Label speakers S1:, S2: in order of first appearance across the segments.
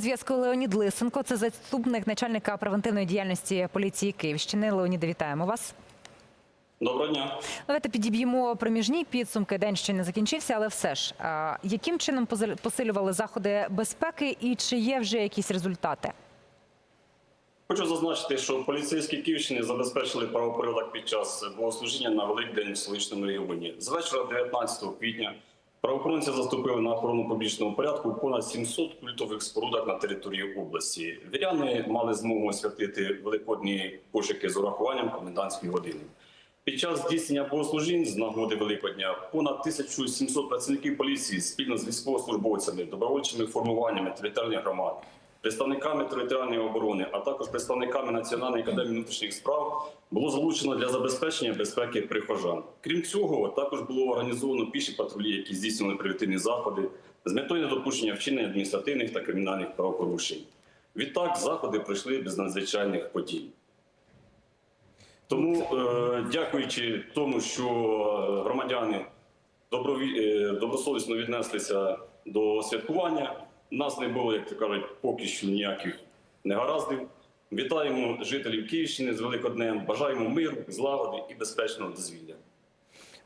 S1: зв'язку Леонід Лисенко. Це заступник начальника превентивної діяльності поліції Київщини. Леоніде, вітаємо вас.
S2: Доброго дня.
S1: Давайте підіб'ємо проміжні підсумки. День ще не закінчився, але все ж яким чином посилювали заходи безпеки і чи є вже якісь результати?
S2: Хочу зазначити, що поліцейські Київщини забезпечили правопорядок під час богослужіння на Великдень в столичному регіоні. З вечора 19 квітня правоохоронці заступили на охорону публічного порядку понад 700 культових спорудах на території області. Віряни мали змогу освятити великодні пошуки з урахуванням комендантської години. Під час здійснення богослужінь з нагоди Великодня понад 1700 працівників поліції спільно з військовослужбовцями, добровольчими формуваннями територіальних громад, представниками територіальної оборони, а також представниками Національної академії внутрішніх справ було залучено для забезпечення безпеки прихожан. Крім цього, також було організовано піші патрулі, які здійснювали превентивні заходи з метою недопущення вчинення адміністративних та кримінальних правопорушень. Відтак заходи пройшли без надзвичайних подій. Тому, е, дякуючи тому, що громадяни е, добросовісно віднеслися до святкування, нас не було, як то кажуть, поки що ніяких негараздів. Вітаємо жителів Київщини з Великоднем, бажаємо миру, злагоди і безпечного дозвілля.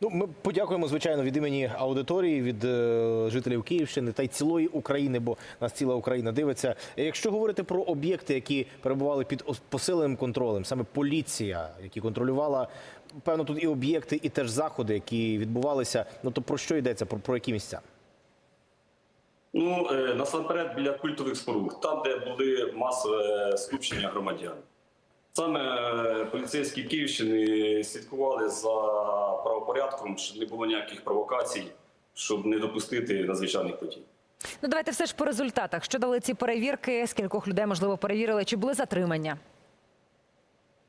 S3: Ну, ми подякуємо, звичайно, від імені аудиторії, від е, жителів Київщини та й цілої України, бо нас ціла Україна дивиться. Якщо говорити про об'єкти, які перебували під посиленим контролем, саме поліція, які контролювала, певно, тут і об'єкти, і теж заходи, які відбувалися. Ну то про що йдеться? Про, про які місця?
S2: Ну, е, насамперед біля культових споруд, там, де були масове скупчення громадян. Саме е, поліцейські Київщини слідкували за правопорядком, щоб не було ніяких провокацій, щоб не допустити надзвичайних подій.
S1: Ну давайте все ж по результатах. Що дали ці перевірки? Скількох людей можливо перевірили? Чи були затримання?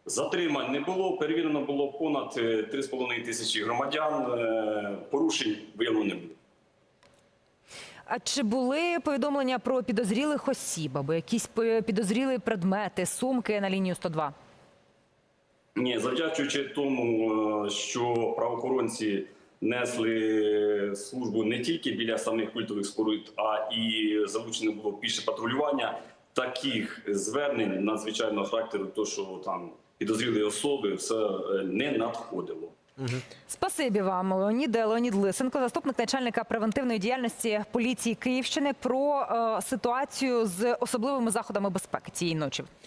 S2: Затримань не було. Перевірено було понад е, 3,5 тисячі громадян. е, Порушень виявлено не було.
S1: А чи були повідомлення про підозрілих осіб або якісь пе- підозрілі предмети, сумки на лінію 102?
S2: Ні, завдячуючи тому, е, що правоохоронці несли службу не тільки біля самих культових споруд, а і залучено було більше патрулювання. Таких звернень надзвичайного характеру, то що там підозрілі особи, все е, не надходило.
S1: Спасибі вам, Леоніде. Леонід Лисенко, заступник начальника превентивної діяльності поліції Київщини, про е, ситуацію з особливими заходами безпеки цієї ночі.